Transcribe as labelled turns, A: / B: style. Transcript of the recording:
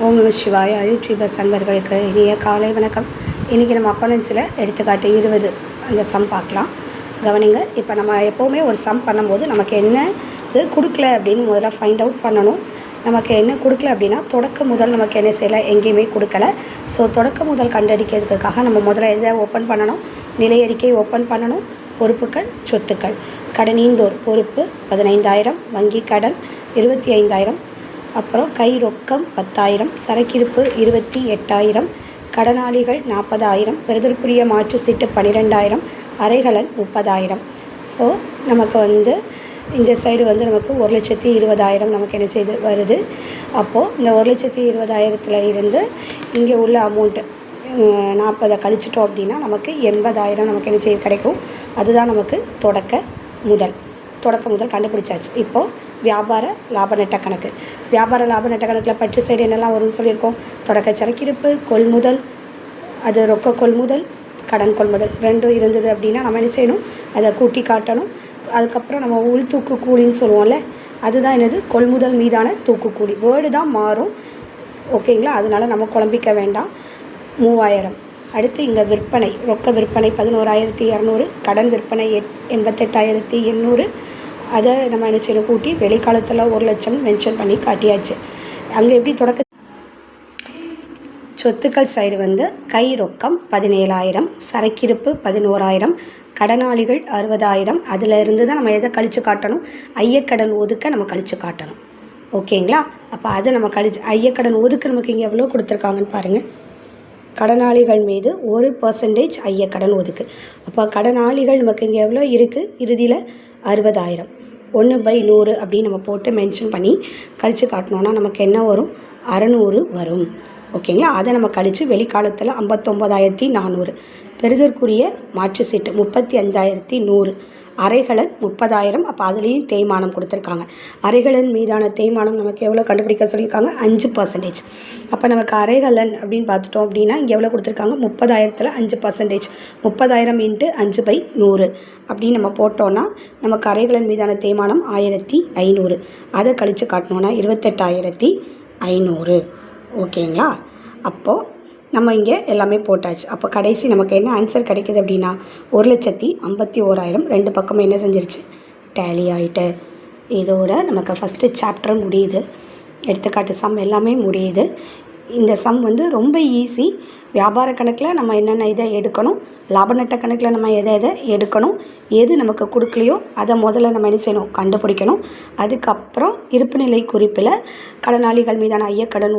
A: ஓம் நம சிவாய யூடியூபர்ஸ் அன்பர்களுக்கு இனிய காலை வணக்கம். இன்றைக்கி நம்ம அக்கௌண்டன்ஸில் எடுத்துக்காட்டு இருபது. அந்த சம் பார்க்கலாம். கவனிங்க இப்போ நம்ம எப்போவுமே ஒரு சம் பண்ணும்போது நமக்கு என்ன இது கொடுக்கல அப்படின்னு முதல்ல ஃபைண்ட் அவுட் பண்ணணும். நமக்கு என்ன கொடுக்கல அப்படின்னா தொடக்க முதல் நமக்கு என்ன செய்யலை? எங்கேயுமே கொடுக்கல. ஸோ தொடக்க முதல் கண்டடிக்கிறதுக்காக நம்ம முதல்ல எதை ஓப்பன் பண்ணணும்? நிலையறிக்கை ஓப்பன் பண்ணணும். பொறுப்புகள் சொத்துக்கள். கடனீந்தோர் பொறுப்பு பதினைந்தாயிரம். வங்கி கடன் இருபத்தி ஐந்தாயிரம். அப்புறம் கை ரொக்கம் பத்தாயிரம் சரக்கிருப்பு இருபத்தி எட்டாயிரம் கடனாளிகள் நாற்பதாயிரம் பெறுதற்குரிய மாற்று சீட்டு பன்னிரெண்டாயிரம் அறைகலன் முப்பதாயிரம். ஸோ நமக்கு வந்து இந்த சைடு வந்து நமக்கு ஒரு லட்சத்தி இருபதாயிரம் நமக்கு என்ன செய்து வருது? அப்போது இந்த ஒரு லட்சத்தி இருபதாயிரத்தில் இருந்து இங்கே உள்ள அமௌண்ட்டு நாற்பதை கழிச்சிட்டோம் அப்படின்னா நமக்கு எண்பதாயிரம் நமக்கு என்ன செய்ய கிடைக்கும்? அதுதான் நமக்கு தொடக்க முதல். தொடக்க முதல் கண்டுபிடிச்சாச்சு. இப்போது வியாபார லாப நட்ட கணக்கு. வியாபார லாப நட்ட கணக்கில் பற்று சைடு என்னெல்லாம் வரும்னு சொல்லியிருக்கோம். தொடக்க சரக்கிருப்பு கொள்முதல் அது ரொக்க கொள்முதல் கடன் கொள்முதல். ரெண்டும் இருந்தது அப்படின்னா நம்ம என்ன செய்யணும்? அதை கூட்டி காட்டணும். அதுக்கப்புறம் நம்ம உள் தூக்கு கூலின்னு சொல்லுவோம்ல அதுதான் என்னது? கொள்முதல் மீதான தூக்கு கூலி. வேர்டு தான் மாறும். ஓகேங்களா? அதனால நம்ம குழம்பிக்க வேண்டாம். மூவாயிரம். அடுத்து இங்கே விற்பனை. ரொக்க விற்பனை பதினோராயிரத்தி இரநூறு. கடன் விற்பனை எட் எண்பத்தெட்டாயிரத்தி எண்ணூறு. அதை நம்ம என்ன செய்யணும் கூட்டி வெளிக்காலத்தில் ஒரு லட்சம் மென்ஷன் பண்ணி காட்டியாச்சு. அங்கே எப்படி தொடக்க சொத்துக்கள் சைடு வந்து கை ரொக்கம் பதினேழாயிரம் சரக்கிருப்பு பதினோராயிரம் கடனாளிகள் அறுபதாயிரம். அதில் இருந்து தான் நம்ம எதை கழித்து காட்டணும்? ஐயக்கடன் ஒதுக்க நம்ம கழித்து காட்டணும். ஓகேங்களா? அப்போ அதை நம்ம கழிச்சு ஐயக்கடன் ஒதுக்க நமக்கு இங்கே எவ்வளோ கொடுத்துருக்காங்கன்னு பாருங்கள் கடனாளிகள் மீது ஒரு பர்சன்டேஜ் ஐயக்கடன் ஒதுக்கு. அப்போ கடனாளிகள் நமக்கு இங்கே எவ்வளோ இருக்குது இறுதியில் அறுபதாயிரம். ஒன்று பை நூறு அப்படின்னு நம்ம போட்டு மென்ஷன் பண்ணி கழித்து காட்டினோன்னா நமக்கு என்ன வரும்? அறநூறு வரும். ஓகேங்களா? அதை நம்ம கழித்து வெளிக்காலத்தில் ஐம்பத்தொம்போதாயிரத்தி நானூறு. பெறுதற்குரிய மாற்று சீட்டு முப்பத்தி அஞ்சாயிரத்தி நூறு. அரைகலன் முப்பதாயிரம். அப்போ அதுலேயும் தேய்மானம் கொடுத்துருக்காங்க. அறைகளன் மீதான தேய்மானம் நமக்கு எவ்வளோ கண்டுபிடிக்க சொல்லியிருக்காங்க? அஞ்சு பர்சன்டேஜ் அப்போ நமக்கு அரைகலன் அப்படின்னு பார்த்துட்டோம் அப்படின்னா இங்கே எவ்வளோ கொடுத்துருக்காங்க? முப்பதாயிரத்தில் அஞ்சு பர்சன்டேஜ் முப்பதாயிரம் இன்ட்டு அஞ்சு பை நூறு. அப்படின்னு நம்ம போட்டோன்னா நமக்கு அறைகளன் மீதான தேய்மானம் ஆயிரத்தி ஐநூறு. அதை கழித்து காட்டினோன்னா இருபத்தெட்டாயிரத்தி ஐநூறு. ஓகேங்களா? அப்போது நம்ம இங்கே எல்லாமே போட்டாச்சு. அப்போ கடைசி நமக்கு என்ன ஆன்சர் கிடைக்குது அப்படின்னா ஒரு லட்சத்தி ஐம்பத்தி ஓராயிரம். ரெண்டு பக்கமும் என்ன செஞ்சிருச்சு? டேலி ஆகிட்டு இதோட நமக்கு ஃபஸ்ட்டு சாப்டர் முடியுது. எடுத்துக்காட்டு சம் எல்லாமே முடியுது. இந்த சம் வந்து ரொம்ப ஈஸி வியாபார கணக்கில் நம்ம என்னென்ன இதை எடுக்கணும்? லாப நட்ட கணக்கில் நம்ம எதை எதை எடுக்கணும்? எது நமக்கு கொடுக்கலையோ அதை முதல்ல நம்ம என்ன செய்யணும்? கண்டுபிடிக்கணும். அதுக்கப்புறம் இருப்புநிலை குறிப்பில் கடனாளிகள் மீதான ஐயக்கடன்